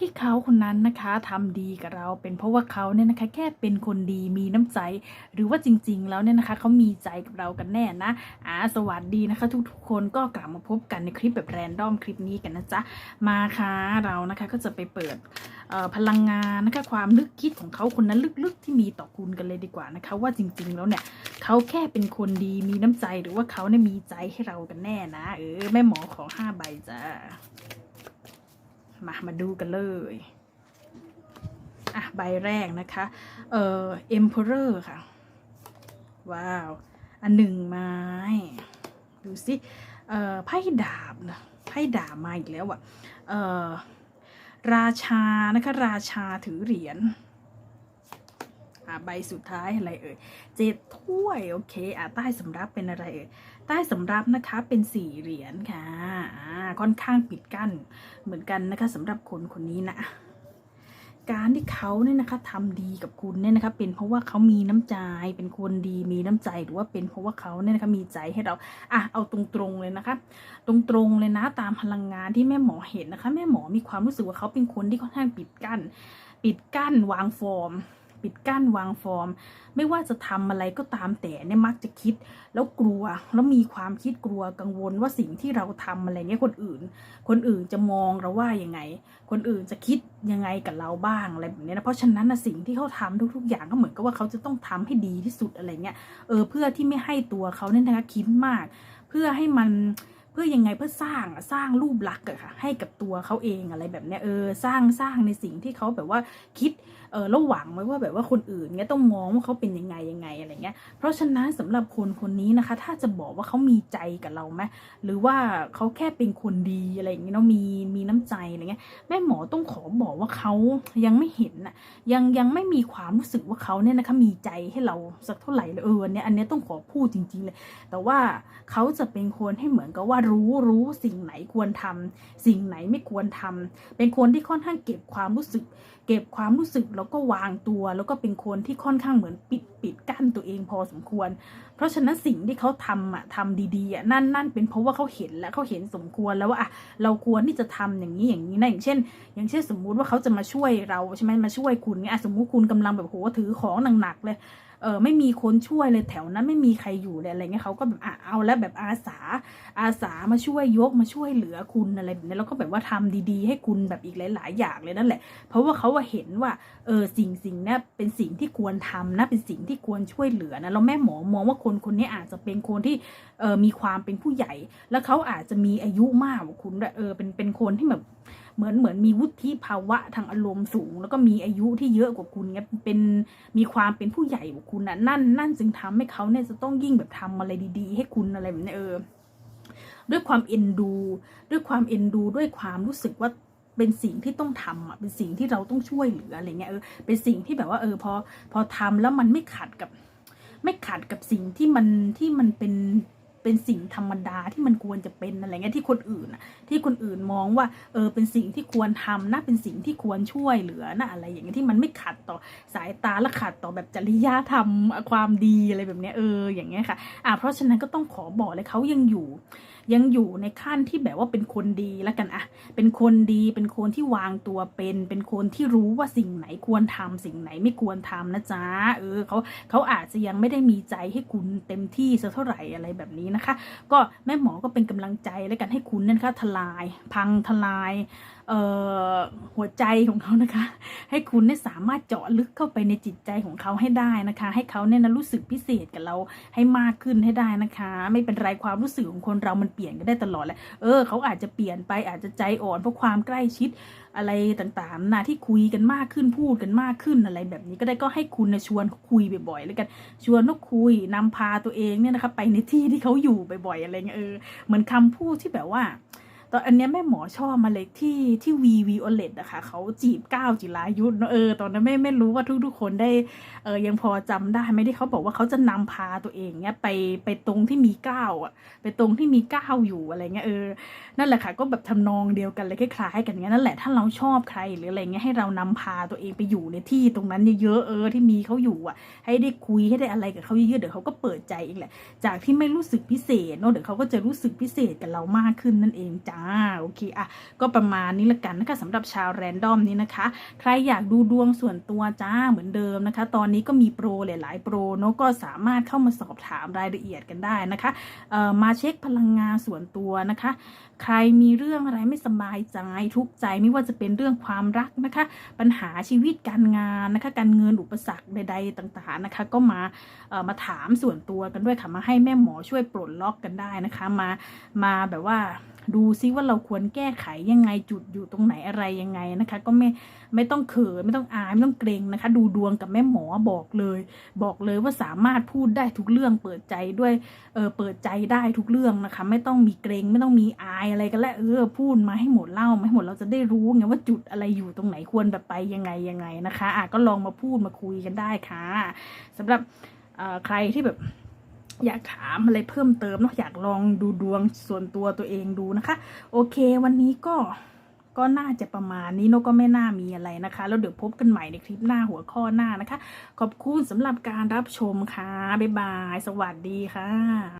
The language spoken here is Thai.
ที่เขาคนนั้นนะคะทำดีกับเรา เป็นเพราะว่าเขาเนี่ยนะคะ แค่เป็นคนดีมีน้ำใจ หรือว่าจริง ๆ แล้วเนี่ยนะคะเขามีใจกับเรากันแน่นะอ่าสวัสดีนะคะ ทุกๆคนก็กลับมาพบกันในคลิปแบบแรนดอมคลิปนี้กันนะจ๊ะมาค่ะเรานะคะก็จะไปเปิดพลังงานนะคะความนึกคิดของเขาคนนั้นลึกๆที่มีต่อคุณกันเลยดีกว่านะคะ ว่าจริง ๆ แล้วเนี่ยเขาแค่เป็นคนดีมีน้ำใจหรือว่าเขาเนี่ยมีใจให้เรากันแน่นะ เออแม่หมอขอห้าใบจ้า มามาดูกันเลยอะใบแรกนะคะเอ่อ Emperor ค่ะ ว้าว อันหนึ่งไม้ ดูสิเอ่อไพ่ดาบนะไพ่ดาบมาอีกแล้วอะ่ะเอ่อราชานะคะราชาถือเหรียญ อะใบสุดท้ายอะไรเอ่ยเจ็ดถ้วยโอเคอะใต้สำรับเป็นอะไรเอ่ยใต้สำรับนะคะเป็นสี่เหรียญค่ะอ่าค่อนข้างปิดกั้นเหมือนกันนะคะสำหรับคนคนนี้นะการที่เขาเนี่ยนะคะทำดีกับคุณเนี่ยนะคะเป็นเพราะว่าเขามีน้ำใจเป็นคนดีมีน้ำใจหรือว่าเป็นเพราะว่าเขาเนี่ยนะคะมีใจให้เราอะเอาตรงๆเลยนะคะ ตรงๆเลยนะตามพลังงานที่แม่หมอเห็นนะคะ แม่หมอมีความรู้สึกว่าเขาเป็นคนที่ค่อนข้างปิดกั้น ปิดกั้นวางฟอร์ม ปิดกั้นวางฟอร์ม ไม่ว่าจะทำอะไรก็ตามแต่เนี่ยมักจะคิด แล้วกลัวแล้วมีความคิดกลัวกังวลว่าสิ่งที่เราทำอะไรเงี้ยคนอื่น คนอื่นจะมองเราว่ายังไง คนอื่นจะคิดยังไงกับเราบ้างอะไรแบบนี้นะเพราะฉะนั้นนะสิ่งที่เขาทำทุก ๆ อย่างก็เหมือนกับว่าเขาจะต้องทำให้ดีที่สุดอะไรเงี้ยเออเพื่อที่ไม่ให้ตัวเขาเนี่ยนะคะคิดมาก เพื่อให้มัน เพื่อยังไงเพื่อสร้างสร้างรูปลักษณ์อะค่ะให้กับตัวเขาเองอะไรแบบเนี้ยเออสร้างสร้างในสิ่งที่เขาแบบว่าคิดเออแล้วหวังไว้ว่าแบบว่าคนอื่นเงี้ยต้องมองว่าเขาเป็นยังไงยังไงอะไรเงี้ยเพราะฉะนั้นสำหรับคนคนนี้นะคะ ถ้าจะบอกว่าเขามีใจกับเราไหมหรือว่าเขาแค่เป็นคนดีอะไรอย่างเงี้ยเนาะมีมีน้ำใจอะไรเงี้ยแม่หมอต้องขอบอกว่าเขายังไม่เห็นน่ะยังยังไม่มีความรู้สึกว่าเขาเนี่ยนะคะมีใจให้เราสักเท่าไหร่เลยเออเนี้ยอันเนี้ยต้องขอพูดจริง ๆเลย แต่ว่าเขาจะเป็นคนให้เหมือนกับว่ารู้รู้สิ่งไหนควรทำสิ่งไหนไม่ควรทำเป็นคนที่ค่อนข้างเก็บความรู้สึก เก็บความรู้สึกแล้วก็วางตัว แล้วก็เป็นคนที่ค่อนข้างเหมือนปิดปิดกั้นตัวเองพอสมควร เพราะฉะนั้นสิ่งที่เขาทำอะทำดีๆอะนั่นนั่นเป็นเพราะว่าเขาเห็นและเขาเห็นสมควรแล้วว่าอะเราควรที่จะทำอย่างนี้อย่างนี้นะอย่างเช่น อย่างเช่นสมมุติว่าเขาจะมาช่วยเราใช่ไหมมาช่วยคุณเนี่ยสมมุติคุณกำลังแบบโหถือของหนักๆเลย เออไม่มีคนช่วยเลยแถวนั้นไม่มีใครอยู่เลยอะไรเงี้ยเขาก็แบบอะเอาแล้วแบบอาสาอาสามาช่วยยกมาช่วยเหลือคุณอะไรแบบนี้แล้วก็แบบว่าทำดีๆ ให้คุณแบบอีกหลาย ๆ อย่างเลยนั่นแหละ เพราะว่าเขาว่าเห็นว่าเออสิ่งสิ่งนี้เป็นสิ่งที่ควรทำนะเป็นสิ่งที่ควรช่วยเหลือนะแล้วแม่หมอมองว่าคนคนนี้อาจจะเป็นคนที่เออมีความเป็นผู้ใหญ่ แล้วเขาอาจจะมีอายุมากกว่าคุณด้วยเออเป็นเป็นคนที่แบบ เหมือนเหมือนมีวุฒิภาวะทางอารมณ์สูง แล้วก็มีอายุที่เยอะกว่าคุณเงี้ยเป็นมีความเป็นผู้ใหญ่กว่าคุณนะนั่นนั่นจึงทำให้เขาเนี่ยจะต้องยิ่งแบบทำอะไรดี ๆ ให้คุณอะไรแบบนี้เออด้วยความเอ็นดู ด้วยความเอ็นดู ด้วยความรู้สึกว่าเป็นสิ่งที่ต้องทำอะเป็นสิ่งที่เราต้องช่วยเหลืออะไรเงี้ยเออเป็นสิ่งที่แบบว่าเออพอพอทำแล้วมันไม่ขัดกับ ไม่ขัดกับสิ่งที่มันที่มันเป็น เป็นสิ่งธรรมดาที่มันควรจะเป็นอะไรเงี้ยที่คนอื่นอะที่คนอื่นมองว่าเออเป็นสิ่งที่ควรทำนะเป็นสิ่งที่ควรช่วยเหลือนะอะไรอย่างเงี้ยที่มันไม่ขัดต่อสายตาและขัดต่อแบบจริยธรรมความดีอะไรแบบเนี้ยเอออย่างเงี้ยค่ะอ่าเพราะฉะนั้นก็ต้องขอบอกเลยเขายังอยู่ ยังอยู่ในขั้นที่แบบว่าเป็นคนดีแล้วกันอะเป็นคนดีเป็นคนที่วางตัวเป็น เป็นคนที่รู้ว่าสิ่งไหนควรทำสิ่งไหนไม่ควรทำนะจ๊ะเออเขาเขาอาจจะยังไม่ได้มีใจให้คุณเต็มที่สักเท่าไหร่อะไรแบบนี้นะคะ ก็แม่หมอก็เป็นกำลังใจแล้วกันให้คุณนั่นค่ะทลาย พังทลาย หัวใจของเขานะคะ ให้คุณเนี่ยสามารถเจาะลึกเข้าไปในจิตใจของเขาให้ได้นะคะ ให้เขาเนี่ยนะรู้สึกพิเศษกับเราให้มากขึ้นให้ได้นะคะ ไม่เป็นไรความรู้สึกของคนเรามันเปลี่ยนกันได้ตลอดแหละเออเขาอาจจะเปลี่ยนไปอาจจะใจอ่อนเพราะความใกล้ชิดอะไรต่างๆนะที่คุยกันมากขึ้นพูดกันมากขึ้นอะไรแบบนี้ก็ได้ก็ให้คุณนะชวนคุยบ่อยๆแล้วกันชวนเขาคุยนำพาตัวเองเนี่ยนะคะไปในที่ที่เขาอยู่บ่อยๆอะไรเงี้ยเออเหมือนคำพูดที่แบบว่า ตอนอันนี้แม่หมอชอบมาเลยที่ที่วีวีโอเลตอะคะ เขาจีบก้าวจิรายุทธเนอะเออตอนนั้นไม่ไม่รู้ว่าทุกๆคนได้เออยังพอจำได้ไหมที่เขาบอกว่าเขาจะนำพาตัวเองเนี้ยไปไปตรงที่มีก้าวอะไปตรงที่มีก้าวอยู่อะไรเงี้ยเออนั่นแหละค่ะก็แบบทำนองเดียวกันเลยคล้ายๆกันเงี้ยนั่นแหละถ้าเราชอบใครหรืออะไรเงี้ยให้เรานำพาตัวเองไปอยู่ในที่ตรงนั้นเยอะๆเออที่มีเขาอยู่อะให้ได้คุยให้ได้อะไรกับเขาเยอะๆเดี๋ยวเขาก็เปิดใจเองแหละจากที่ไม่รู้สึกพิเศษเนอะเดี๋ยวเขาก็จะรู้สึกพิเศษกับเรามากขึ้นนั่นเองจ้าาโอเคอะก็ประมาณนี้ละกันนะคะสำหรับชาวแรนดอมนี้นะคะ ใครอยากดูดวงส่วนตัวจ้าเหมือนเดิมนะคะ ตอนนี้ก็มีโปรหลาย ๆ โปรเนาะก็สามารถเข้ามาสอบถามรายละเอียดกันได้นะคะเอ่อมาเช็คพลังงานส่วนตัวนะคะ ใครมีเรื่องอะไรไม่สบายใจทุกใจไม่ว่าจะเป็นเรื่องความรักนะคะ ปัญหาชีวิตการงานนะคะ การเงินอุปสรรคใด ๆ ต่างๆนะคะ ก็มาเอ่อมาถามส่วนตัวกันด้วยค่ะมาให้แม่หมอช่วยปลดล็อกกันได้นะคะ มามาแบบว่า ดูซิว่าเราควรแก้ไขยังไงจุดอยู่ตรงไหนอะไรยังไงนะคะ ก็ไม่ไม่ต้องเขินไม่ต้องอายไม่ต้องเกรงนะคะ ดูดวงกับแม่หมอบอกเลย บอกเลยว่าสามารถพูดได้ทุกเรื่องเปิดใจด้วยเออเปิดใจได้ทุกเรื่องนะคะ ไม่ต้องมีเกรงไม่ต้องมีอายอะไรกันแล้วเออพูดมาให้หมดเล่ามาให้หมดเราจะได้รู้ไงว่าจุดอะไรอยู่ตรงไหนควรแบบไปยังไงยังไงนะคะอะก็ลองมาพูดมาคุยกันได้ค่ะสำหรับเอ่อใครที่แบบ อยากถามอะไรเพิ่มเติมเนาะอยากลองดูดวงส่วนตัวตัวเองดูนะคะ โอเค วันนี้ก็ก็น่าจะประมาณนี้เนาะก็ไม่น่ามีอะไรนะคะ แล้วเดี๋ยวพบกันใหม่ในคลิปหน้าหัวข้อหน้านะคะ ขอบคุณสำหรับการรับชมค่ะ บ๊ายบาย สวัสดีค่ะ